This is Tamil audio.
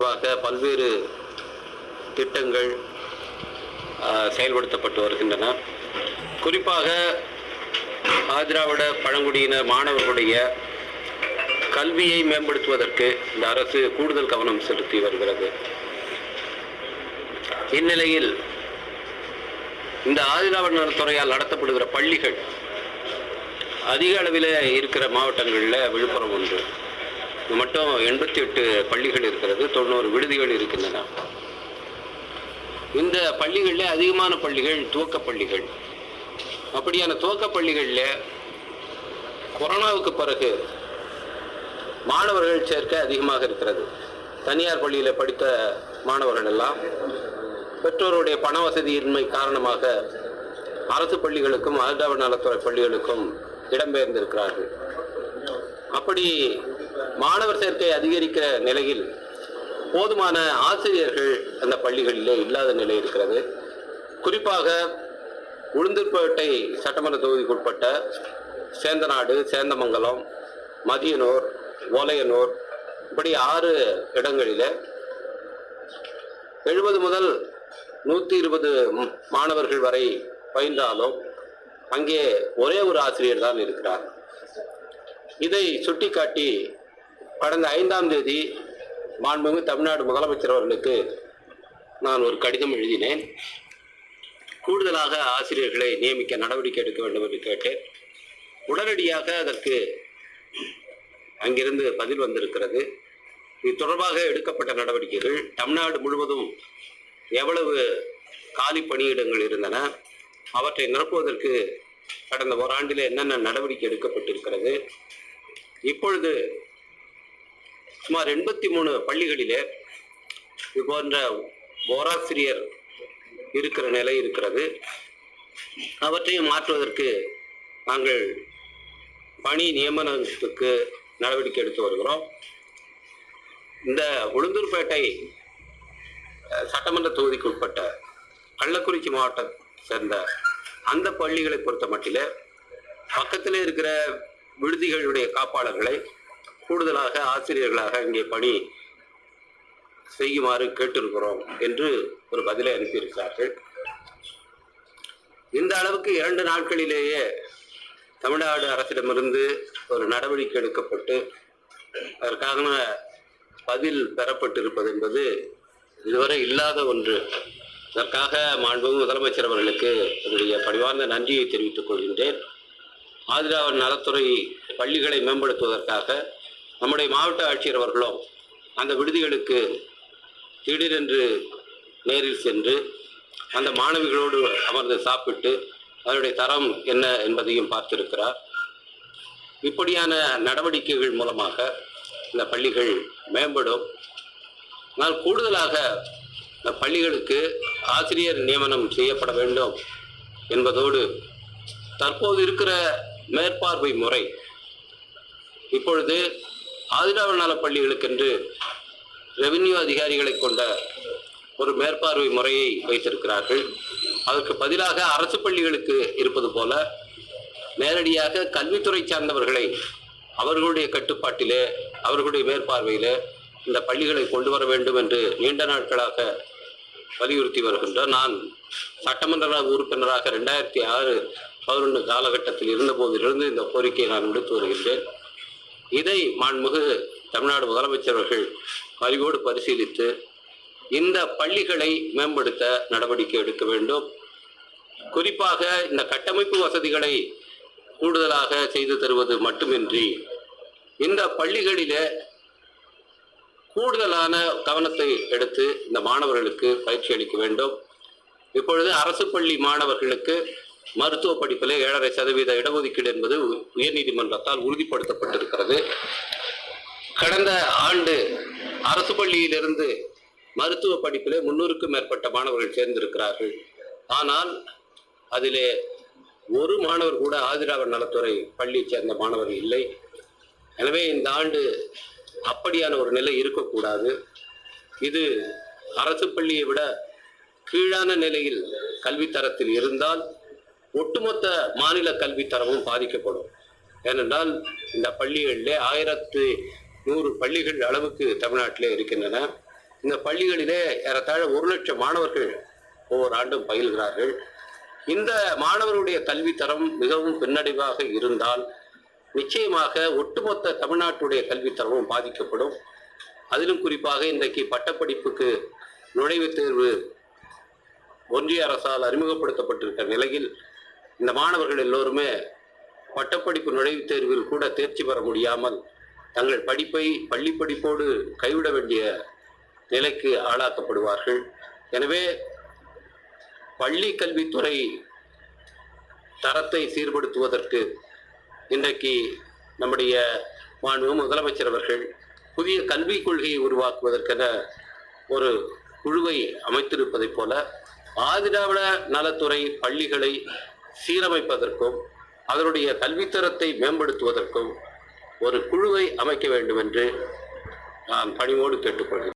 பல்வேறு திட்டங்கள் செயல்படுத்தப்பட்டு வருகின்றன. குறிப்பாக ஆதிராவிட பழங்குடியினர் மாணவர்களுடைய கல்வியை மேம்படுத்துவதற்கு இந்த அரசு கூடுதல் கவனம் செலுத்தி வருகிறது. இந்நிலையில் இந்த ஆதிராவிட நலத்துறையால் நடத்தப்படுகிற பள்ளிகள் அதிக அளவில் இருக்கிற மாவட்டங்களில் விழுப்புரம் ஒன்று. மட்டும் எண்பத்தி எட்டு பள்ளிகள் இருக்கிறது தொண்ணூறு விடுதிகள் இருக்கின்றன. இந்த பள்ளிகளில் அதிகமான பள்ளிகள் துவக்க பள்ளிகள். அப்படியான துவக்க பள்ளிகளில் கொரோனாவுக்கு பிறகு மாணவர்கள் சேர்க்கை அதிகமாக இருக்கிறது. தனியார் பள்ளியில் படித்த மாணவர்கள் எல்லாம் பெற்றோருடைய பண வசதியின்மை காரணமாக அரசு பள்ளிகளுக்கும் ஆதிராவிட நலத்துறை பள்ளிகளுக்கும் இடம்பெயர்ந்திருக்கிறார்கள். அப்படி மாணவர் சேர்க்கை அதிகரிக்கிற நிலையில் போதுமான ஆசிரியர்கள் அந்த பள்ளிகளிலே இல்லாத நிலை இருக்கிறது. குறிப்பாக உளுந்தூர்பேட்டை சட்டமன்ற தொகுதிக்குட்பட்ட சேந்தநாடு சேந்தமங்கலம் மதியனூர் ஓலையனூர் இப்படி ஆறு இடங்களில் எழுபது முதல் நூற்றி இருபது மாணவர்கள் வரை பயின்றாலும் அங்கே ஒரே ஒரு ஆசிரியர் தான் இருக்கிறார். இதை சுட்டிக்காட்டி கடந்த ஐந்தாம் தேதி மாண்புமிகு தமிழ்நாடு முதலமைச்சர் அவர்களுக்கு நான் ஒரு கடிதம் எழுதினேன். கூடுதலாக ஆசிரியர்களை நியமிக்க நடவடிக்கை எடுக்க வேண்டும் என்று கேட்டேன். உடனடியாக அதற்கு அங்கிருந்து பதில் வந்திருக்கிறது. இது தொடர்பாக எடுக்கப்பட்ட நடவடிக்கைகள். தமிழ்நாடு முழுவதும் எவ்வளவு காலி பணியிடங்கள் இருந்தன அவற்றை நிரப்புவதற்கு கடந்த ஓராண்டில் என்னென்ன நடவடிக்கை எடுக்கப்பட்டிருக்கிறது இப்பொழுது சுமார் எண்பத்தி மூணு பள்ளிகளிலே இது போன்ற ஓராசிரியர் இருக்கிற நிலை இருக்கிறது. அவற்றையும் மாற்றுவதற்கு நாங்கள் பணி நியமனத்துக்கு நடவடிக்கை எடுத்து வருகிறோம். இந்த உளுந்தூர்பேட்டை சட்டமன்ற தொகுதிக்கு உட்பட்ட கள்ளக்குறிச்சி மாவட்டம் சேர்ந்த அந்த பள்ளிகளை பொறுத்த மட்டில் பக்கத்தில் இருக்கிற விடுதிகளுடைய காப்பாளர்களை கூடுதலாக ஆசிரியர்களாக இங்கே பணி செய்யுமாறு கேட்டிருக்கிறோம் என்று ஒரு பதிலை அனுப்பியிருக்கிறார்கள். இந்த அளவுக்கு இரண்டு நாட்களிலேயே தமிழ்நாடு அரசிடமிருந்து ஒரு நடவடிக்கை எடுக்கப்பட்டு அதற்கான பதில் பெறப்பட்டிருப்பது என்பது இதுவரை இல்லாத ஒன்று. அதற்காக மாண்பு முதலமைச்சர் அவர்களுக்கு என்னுடைய பணிவார்ந்த நன்றியை தெரிவித்துக் கொள்கின்றேன். ஆதிராவன் நலத்துறை பள்ளிகளை மேம்படுத்துவதற்காக நம்முடைய மாவட்ட ஆட்சியர் அவர்களும் அந்த விடுதிகளுக்கு திடீரென்று நேரில் சென்று அந்த மாணவிகளோடு அமர்ந்து சாப்பிட்டு அதனுடைய தரம் என்ன என்பதையும் பார்த்திருக்கிறார். இப்படியான நடவடிக்கைகள் மூலமாக இந்த பள்ளிகள் மேம்படும். ஆனால் கூடுதலாக இந்த பள்ளிகளுக்கு ஆசிரியர் நியமனம் செய்யப்பட வேண்டும் என்பதோடு தற்போது இருக்கிற மேற்பார்வை முறை இப்பொழுது ஆதிராவிட நல பள்ளிகளுக்கென்று ரெவென்யூ அதிகாரிகளை கொண்ட ஒரு மேற்பார்வை முறையை வைத்திருக்கிறார்கள். அதற்கு பதிலாக அரசு பள்ளிகளுக்கு இருப்பது போல நேரடியாக கல்வித்துறை சார்ந்தவர்களை அவர்களுடைய கட்டுப்பாட்டிலே அவர்களுடைய மேற்பார்வையிலே இந்த பள்ளிகளை கொண்டு வர வேண்டும் என்று நீண்ட நாட்களாக வலியுறுத்தி வருகின்ற நான் சட்டமன்ற உறுப்பினராக ரெண்டாயிரத்தி ஆறு பதினொன்று காலகட்டத்தில் இருந்தபோதிலிருந்து இந்த கோரிக்கையை நான் விடுத்து வருகின்றேன். இதை மாண்புமிகு தமிழ்நாடு முதலமைச்சர் அவர்கள் அறிவோடு பரிசீலித்து இந்த பள்ளிகளை மேம்படுத்த நடவடிக்கை எடுக்க வேண்டும். குறிப்பாக இந்த கட்டமைப்பு வசதிகளை கூடுதலாக செய்து தருவது மட்டுமின்றி இந்த பள்ளிகளிலே கூடுதலான கவனத்தை எடுத்து இந்த மாணவர்களுக்கு பயிற்சி அளிக்க வேண்டும். இப்பொழுது அரசு பள்ளி மாணவர்களுக்கு மருத்துவ படிப்பில் ஏழரை சதவீத இடஒதுக்கீடு என்பது உயர்நீதிமன்றத்தால் உறுதிப்படுத்தப்பட்டிருக்கிறது. கடந்த ஆண்டு அரசு பள்ளியிலிருந்து மருத்துவ படிப்பிலே முன்னூறுக்கும் மேற்பட்ட மாணவர்கள் சேர்ந்திருக்கிறார்கள். ஆனால் அதிலே ஒரு மாணவர் கூட ஆதிராவர் நலத்துறை பள்ளியைச் சேர்ந்த மாணவர் இல்லை. எனவே இந்த ஆண்டு அப்படியான ஒரு நிலை இருக்கக்கூடாது. இது அரசு பள்ளியை விட கீழான நிலையில் கல்வித்தரத்தில் இருந்தால் ஒட்டுமொத்த மாநில கல்வித்தரமும் பாதிக்கப்படும். ஏனென்றால் இந்த பள்ளிகளிலே ஆயிரத்து நூறு பள்ளிகள் அளவுக்கு தமிழ்நாட்டிலே இருக்கின்றன. இந்த பள்ளிகளிலே ஏறத்தாழ ஒரு லட்சம் மாணவர்கள் ஒவ்வொரு ஆண்டும் பயில்கிறார்கள். இந்த மாணவருடைய கல்வித்தரம் மிகவும் பின்னடைவாக இருந்தால் நிச்சயமாக ஒட்டுமொத்த தமிழ்நாட்டுடைய கல்வித்தரமும் பாதிக்கப்படும். அதிலும் குறிப்பாக இன்றைக்கு பட்டப்படிப்புக்கு நுழைவுத் தேர்வு ஒன்றிய அரசால் அறிமுகப்படுத்தப்பட்டிருக்கிற நிலையில் இந்த மாணவர்கள் எல்லோருமே பட்டப்படிப்பு நுழைவுத் தேர்வில் கூட தேர்ச்சி பெற முடியாமல் தங்கள் படிப்பை பள்ளி படிப்போடு கைவிட வேண்டிய நிலைக்கு ஆளாக்கப்படுவார்கள். எனவே பள்ளி கல்வித்துறை தரத்தை சீர்படுத்துவதற்கு இன்றைக்கு நம்முடைய மாண்பு முதலமைச்சர் அவர்கள் புதிய கல்விக் கொள்கையை உருவாக்குவதற்கென ஒரு குழுவை அமைத்திருப்பதைப் போல ஆதிராவிட நலத்துறை பள்ளிகளை சீரமைப்பதற்கும் அதனுடைய கல்வித்தரத்தை மேம்படுத்துவதற்கும் ஒரு குழுவை அமைக்க வேண்டும் என்று நான் பணிவோடு கேட்டுக்கொள்கிறேன்.